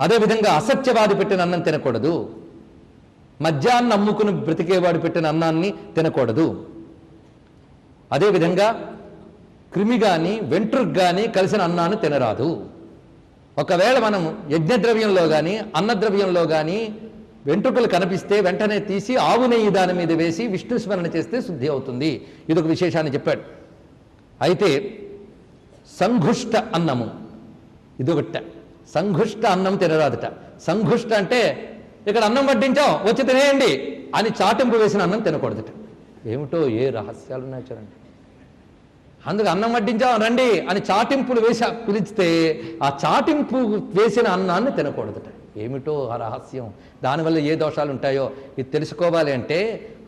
అదేవిధంగా అసత్యవాది పెట్టిన అన్నం తినకూడదు. మద్యాన్ని అమ్ముకుని బ్రతికేవాడు పెట్టిన అన్నాన్ని తినకూడదు. అదేవిధంగా క్రిమి కానీ వెంట్రుకు కానీ కలిసిన అన్నాన్ని తినరాదు. ఒకవేళ మనం యజ్ఞద్రవ్యంలో కానీ అన్నద్రవ్యంలో కానీ వెంట్రుకలు కనిపిస్తే వెంటనే తీసి ఆవు నెయ్యి దాని మీద వేసి విష్ణు స్మరణ చేస్తే శుద్ధి అవుతుంది. ఇది ఒక విశేషాన్ని చెప్పాడు. అయితే సంఘుష్ట అన్నము ఇదొకట. సంఘుష్ట అన్నం తినరాదుట. సంఘుష్ట అంటే ఇక్కడ అన్నం వడ్డించాం వచ్చి తినేయండి అని చాటింపు వేసిన అన్నం తినకూడదుట. ఏమిటో ఏ రహస్యాలు ఉన్నాయి చూడండి. అందుకు అన్నం వడ్డించాం రండి అని చాటింపులు వేసి పిలిస్తే ఆ చాటింపు వేసిన అన్నాన్ని తినకూడదుట. ఏమిటో ఆ రహస్యం? దానివల్ల ఏ దోషాలు ఉంటాయో ఇది తెలుసుకోవాలి అంటే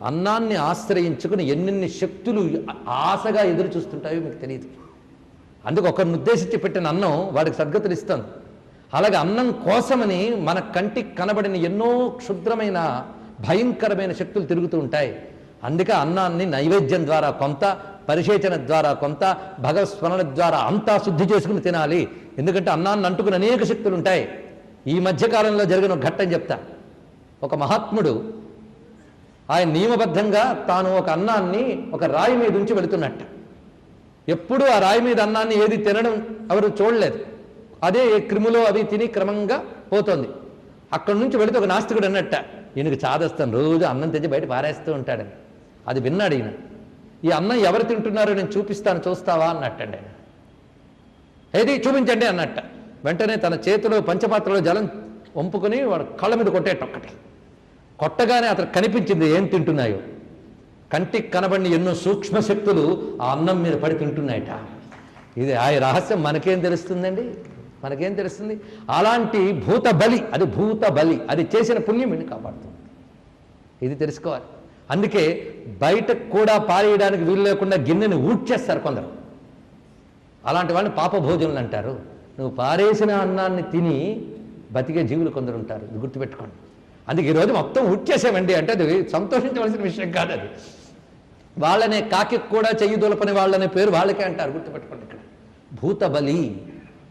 అన్నాన్ని ఆశ్రయించుకుని ఎన్నెన్ని శక్తులు ఆశగా ఎదురు చూస్తుంటాయో మీకు తెలియదు అందుకు ఒకరిని ఉద్దేశించి పెట్టిన అన్నం వాడికి సద్గతులు ఇస్తాను. అలాగే అన్నం కోసమని మన కంటికి కనబడిన ఎన్నో క్షుద్రమైన భయంకరమైన శక్తులు తిరుగుతూ ఉంటాయి. అందుకే అన్నాన్ని నైవేద్యం ద్వారా కొంత పరిశేచన ద్వారా కొంత భగవస్మరణ ద్వారా అంతా శుద్ధి చేసుకుని తినాలి. ఎందుకంటే అన్నాన్ని అంటుకుని అనేక శక్తులు ఉంటాయి. ఈ మధ్యకాలంలో జరిగిన ఒక ఘట్టం చెప్తా. ఒక మహాత్ముడు ఆయన నియమబద్ధంగా తాను ఒక అన్నాన్ని ఒక రాయి మీద ఉంచి వెళుతున్నట్ట. ఎప్పుడూ ఆ రాయి మీద అన్నాన్ని ఏది తినడం ఎవరు చూడలేదు. అదే ఏ క్రిములో అవి తిని క్రమంగా పోతుంది. అక్కడి నుంచి వెళితే ఒక నాస్తికుడు అన్నట్ట ఈయనకు చాదస్తాను రోజు అన్నం తెచ్చి బయట పారేస్తూ ఉంటాడని అది విన్నాడు ఈయన. ఈ అన్నం ఎవరు తింటున్నారో నేను చూపిస్తాను చూస్తావా? అన్నట్టండి ఆయన. ఏది చూపించండి అన్నట్ట. వెంటనే తన చేతిలో పంచపాత్రలో జలం వంపుకొని వాడు కళ్ళ మీద కొట్టేటొక్కటి కొట్టగానే అతను కనిపించింది ఏం తింటున్నాయో. కంటికి కనబడిన ఎన్నో సూక్ష్మ శక్తులు ఆ అన్నం మీద పడి తింటున్నాయట. ఇది ఆ రహస్యం మనకేం తెలుస్తుందండి? మనకేం తెలుస్తుంది? అలాంటి భూత బలి అది భూత బలి అది చేసిన పుణ్యం వీడిని కాపాడుతుంది. ఇది తెలుసుకోవాలి. అందుకే బయటకు కూడా పారేయడానికి వీలు లేకుండా గిన్నెని ఊడ్చేస్తారు కొందరు. అలాంటి వాళ్ళని పాప భోజనులు అంటారు. నువ్వు పారేసిన అన్నాన్ని తిని బతికే జీవులు కొందరు ఉంటారు. ఇది గుర్తుపెట్టుకోండి. అందుకే ఈరోజు మొత్తం ఊడ్చేసామండి అంటే అది సంతోషించవలసిన విషయం కాదు అది. వాళ్ళనే కాకి కూడా చెయ్యి దొలపని వాళ్ళనే పేరు వాళ్ళకే అంటారు. గుర్తుపెట్టుకోండి ఇక్కడ. భూత బలి.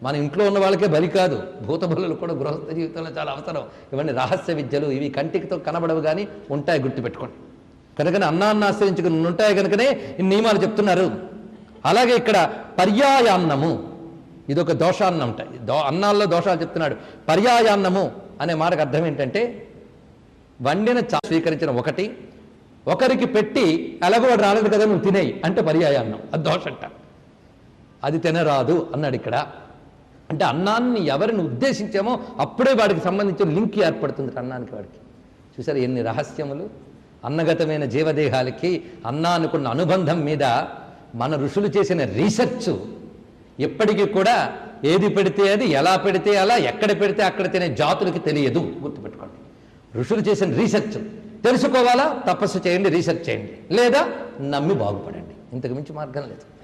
మన ఇంట్లో ఉన్న వాళ్ళకే బలి కాదు. భూత బలులు కూడా గృహస్థ జీవితంలో చాలా అవసరం. ఇవన్నీ రహస్య విద్యలు ఇవి కంటికితో కనబడవు కానీ ఉంటాయి గుర్తుపెట్టుకోండి. కనుకనే అన్నాన్ని ఆశ్రయించుకుని ఉంటాయి కనుకనే ఈ నియమాలు చెప్తున్నారు. అలాగే ఇక్కడ పర్యాయాన్నము. ఇది ఒక దోషాన్నం ఉంటాయి దో అన్నాల్లో దోషాలు చెప్తున్నాడు. పర్యాయాన్నము అనే మాటకు అర్థం ఏంటంటే వండిన చా స్వీకరించిన ఒకటి ఒకరికి పెట్టి ఎలాగో వాడు రాలేదు కదా నువ్వు తినేయి అంటే పర్యాయాన్నం. అది దోషంట. అది తినరాదు అన్నాడు ఇక్కడ. అంటే అన్నాన్ని ఎవరిని ఉద్దేశించామో అప్పుడే వాడికి సంబంధించిన లింక్ ఏర్పడుతుంది అన్నానికి వాడికి. చూసారు ఎన్ని రహస్యములు? అన్నగతమైన జీవదేహాలకి అన్నానుకున్న అనుబంధం మీద మన ఋషులు చేసిన రీసెర్చ్ ఎప్పటికీ కూడా ఏది పెడితే అది ఎలా పెడితే అలా ఎక్కడ పెడితే అక్కడ తినే జాతులకి తెలియదు. గుర్తుపెట్టుకోండి. ఋషులు చేసిన రీసెర్చ్ తెలుసుకోవాలా? తపస్సు చేయండి రీసెర్చ్ చేయండి. లేదా నమ్మి బాగుపడండి. ఇంతకు మించి మార్గం లేదు.